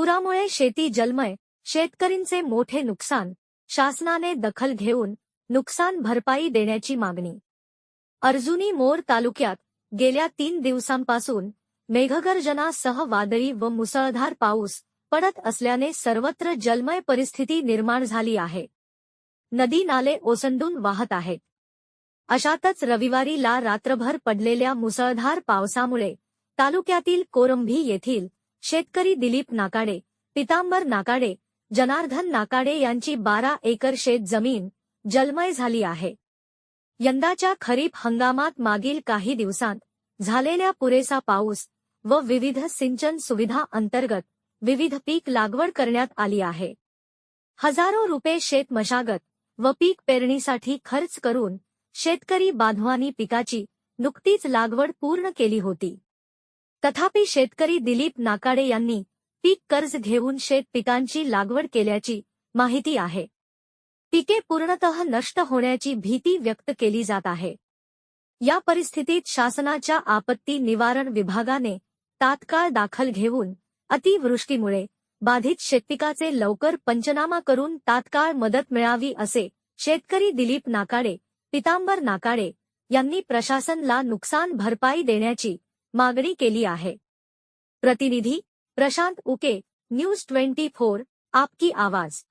पुरामुळे शेती जलमय शेतकरींचे मोठे नुकसान शासनाने दखल घेऊन नुकसान भरपाई देण्याची मागणी. अर्जुनी मोर तालुक्यात गेल्या तीन दिवसांपासून मेघगर्जनासह वादळी व मुसळधार पाऊस पडत असल्याने सर्वत्र जलमय परिस्थिती निर्माण झाली आहे. नदी नाले ओसंडून वाहत आहेत. अशातच रविवारीला रात्रभर पडलेल्या मुसळधार पावसामुळे तालुक्यातील कोरंभी येथील शेतकरी दिलीप नाकाडे पितांबर नाकाडे जनार्दन नाकाडे यांची बारा एकर शेत जमीन जलमय झाली आहे. यंदाच्या खरीप हंगामात मागील काही दिवसांत झालेल्या पुरेसा पाऊस व विविध सिंचन सुविधा अंतर्गत विविध पीक लागवड करण्यात आली आहे. हजारो रुपये शेत मशागत व पीक पेरणीसाठी खर्च करून शेतकरी बांधवांनी पिकाची नुकतीच लागवड पूर्ण केली होती. तथापि शेतकरी दिलीप नाकाडे यांनी पीक कर्ज घेऊन शेत पिकांची लागवड केल्याची माहिती आहे. पिके पूर्णतः नष्ट होण्याची भीती व्यक्त केली जात आहे. या परिस्थितीत शासनाच्या आपत्ती निवारण विभागाने तात्काळ दाखल घेऊन अतिवृष्टीमुळे बाधित शेतपिकाचे लवकर पंचनामा करून तात्काळ मदत मिळावी असे शेतकरी दिलीप नाकाडे पितांबर नाकाडे यांनी प्रशासनला नुकसान भरपाई देण्याची मागणी केली आहे. प्रतिनिधी Prashant Uke news twenty four आपकी आवाज.